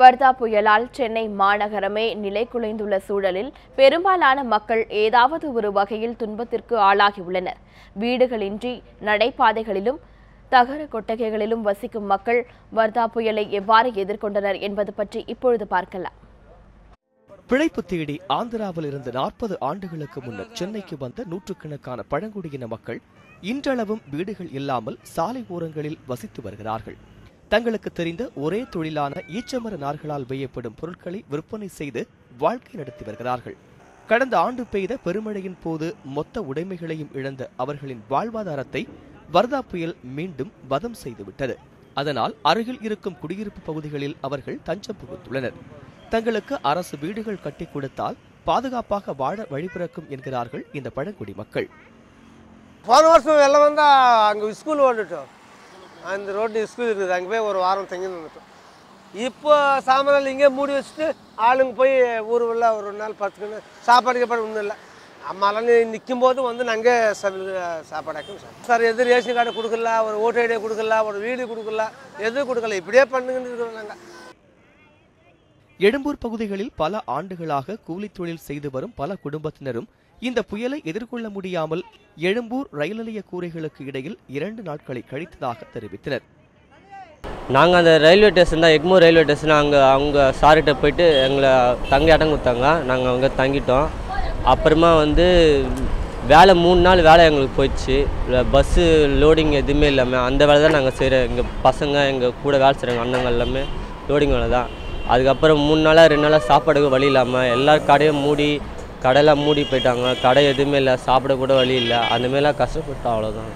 வர்தா புயலால் சென்னை மாநகரமே நிலை குலைந்துள்ள சூழலில் பெரும்பாலான மக்கள் ஏதாவது ஒரு வகையில் துன்பத்திற்கு ஆளாகியுள்ளனர். வீடுகளின்றி நடைபாதைகளிலும் தகர கொட்டகைகளிலும் வசிக்கும் மக்கள் வர்தா புயலை எவ்வாறு எதிர்கொண்டனர் என்பது பற்றி இப்பொழுது பார்க்கலாம். பிழைப்பு தேடி ஆந்திராவில் இருந்து நாற்பது ஆண்டுகளுக்கு முன்னர் சென்னைக்கு வந்த நூற்றுக்கணக்கான பழங்குடியின மக்கள் இன்றளவும் வீடுகள் இல்லாமல் சாலை ஓரங்களில் வசித்து வருகிறார்கள். தங்களுக்கு தெரிந்த ஒரே தொழிலான ஈச்சமர நார்களால் வேயப்படும் பொருட்களை விற்பனை செய்து வாழ்க்கை நடத்தி வருகிறார்கள். கடந்த ஆண்டு பெய்த பெருமழையின் போது மொத்த உடைமைகளையும் இழந்த அவர்களின் வாழ்வாதாரத்தை வர்தா புயல் மீண்டும் வதம் செய்துவிட்டது. அதனால் அருகில் இருக்கும் குடியிருப்பு பகுதிகளில் அவர்கள் தஞ்சம் புகுந்துள்ளனர். தங்களுக்கு அரசு வீடுகள் கட்டிக் கொடுத்தால் பாதுகாப்பாக வாழ வழிபிறக்கும் என்கிறார்கள் இந்த பழங்குடி மக்கள். போன வருஷம் வெள்ளம் வந்தா அங்க ஸ்கூல் வந்துட்டோம். அந்த ரோட்டு ஸ்கூல் இருக்குது. அங்கே போய் ஒரு வாரம் தங்கி வந்துட்டோம் இப்போ சாமானில் இங்கே மூடி வச்சுட்டு ஆளுங்க போய் ஊர் உள்ள ஒரு ரெண்டு நாள் பத்துக்குன்னு சாப்பாடு கீப்பாடு ஒன்றும் இல்லை. அம்மாலாம் நிற்கும் போது வந்து நாங்கள் சாப்பாடாக்கும் சார் சார் எது ரேஷன் கார்டு கொடுக்கல ஒரு ஓட்டு ஐடியா கொடுக்கல ஒரு வீடு கொடுக்கல எதுவும் கொடுக்கல இப்படியே பண்ணுங்கன்னு இருக்கிறோம் நாங்கள் எழும்பூர் பகுதிகளில் பல ஆண்டுகளாக கூலித்தொழில் செய்து வரும் பல குடும்பத்தினரும் இந்த புயலை எதிர்கொள்ள முடியாமல் எழும்பூர் ரயில் நிலைய கூரைகளுக்கு இடையில் இரண்டு நாட்களை கழித்ததாக தெரிவித்தனர். நாங்கள் அந்த ரயில்வே ஸ்டேஷன் தான் எக்மூர் ரயில்வே ஸ்டேஷன் அங்கே அவங்க சார்கிட்ட போயிட்டு எங்களை தங்க இடம் கொடுத்தாங்க. நாங்கள் அங்கே தங்கிட்டோம். அப்புறமா வந்து வேலை மூணு நாள் வேலை எங்களுக்கு போயிடுச்சு. பஸ்ஸு லோடிங் எதுவுமே இல்லாமல் அந்த வேலை தான் நாங்கள் செய்கிறோம் எங்கள் பசங்க எங்கள் கூட வேலை செய்கிறாங்க அண்ணங்க எல்லாமே லோடிங் வேலை தான். அதுக்கப்புறம் மூணு நாளாக ரெண்டு நாளாக சாப்பாடுக்கு வழி இல்லாமல் எல்லா கடையும் மூடி கடையெல்லாம் மூடி போயிட்டாங்க. கடை எதுவுமே இல்லை. சாப்பிட கூட வழி இல்லை. அந்த மாதிரிலாம் கஷ்டப்பட்டோம். அவ்வளோதான்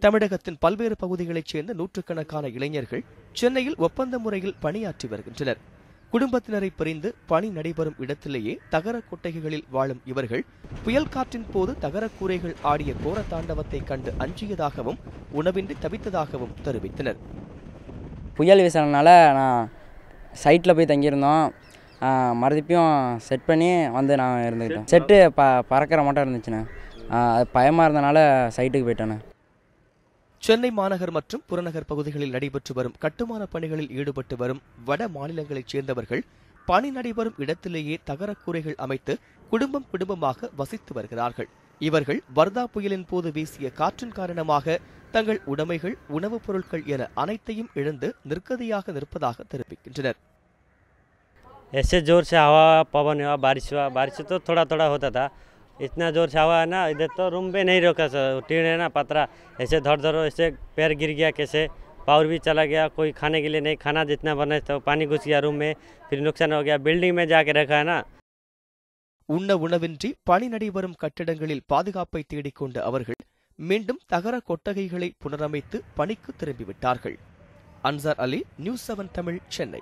தமிழகத்தின் பல்வேறு பகுதிகளைச் சேர்ந்த நூற்றுக்கணக்கான இளைஞர்கள் சென்னையில் ஒப்பந்த முறையில் பணியாற்றி வருகின்றனர். குடும்பத்தினரை பிரிந்து பணி நடைபெறும் இடத்திலேயே தகர கொட்டகைகளில் வாழும் இவர்கள் புயல் காற்றின் போது தகரக் கூரைகள் ஆடிய கோர தாண்டவத்தை கண்டு அஞ்சியதாகவும் உணவின்றி தவித்ததாகவும் தெரிவித்தனர். புயல் வீசினால நான் சைட்டில் போய் தங்கியிருந்தோம். மறுபடியும் செட் பண்ணி வந்து நான் இருந்துக்கிட்டேன். செட்டு ப பறக்கிற மட்டும் இருந்துச்சுண்ணே. அது பயமாக இருந்தனால சைட்டுக்கு போயிட்டேண்ணே. சென்னை மாநகர் மற்றும் புறநகர் பகுதிகளில் நடைபெற்று வரும் கட்டுமான பணிகளில் ஈடுபட்டு வரும் வட மாநிலங்களைச் சேர்ந்தவர்கள் பணி நடைபெறும் இடத்திலேயே தகரக் கூரைகள் அமைத்து குடும்பம் குடும்பமாக வசித்து வருகிறார்கள். இவர்கள் வர்தா புயலின் போது வீசிய காற்றின் காரணமாக தங்கள் உடைமைகள் உணவுப் பொருட்கள் என அனைத்தையும் இழந்து நிற்கதியாக நிற்பதாக தெரிவிக்கின்றனர். ऐसे जोर से हवा पवन हुआ बारिश हुआ बारिश तो थोड़ा थोड़ा होता था इतना जोर से हवा है ना इधर तो रूम पे नहीं रोका सर टीन है ना पतरा ऐसे धर धरो ऐसे पैर गिर गया कैसे पावर भी चला गया कोई खाने के लिए नहीं खाना जितना बना था पानी घुस गया रूम में फिर नुकसान हो गया बिल्डिंग में जाके रखा है ना உண்ண உணவின்றி பணி நடைபெறும் கட்டிடங்களில் பாதுகாப்பை தேடிக்கொண்ட அவர்கள் மீண்டும் தகர கொட்டகைகளை புனரமைத்து பணிக்கு திரும்பிவிட்டார்கள் அன்சார் அலி நியூஸ் செவன் தமிழ் சென்னை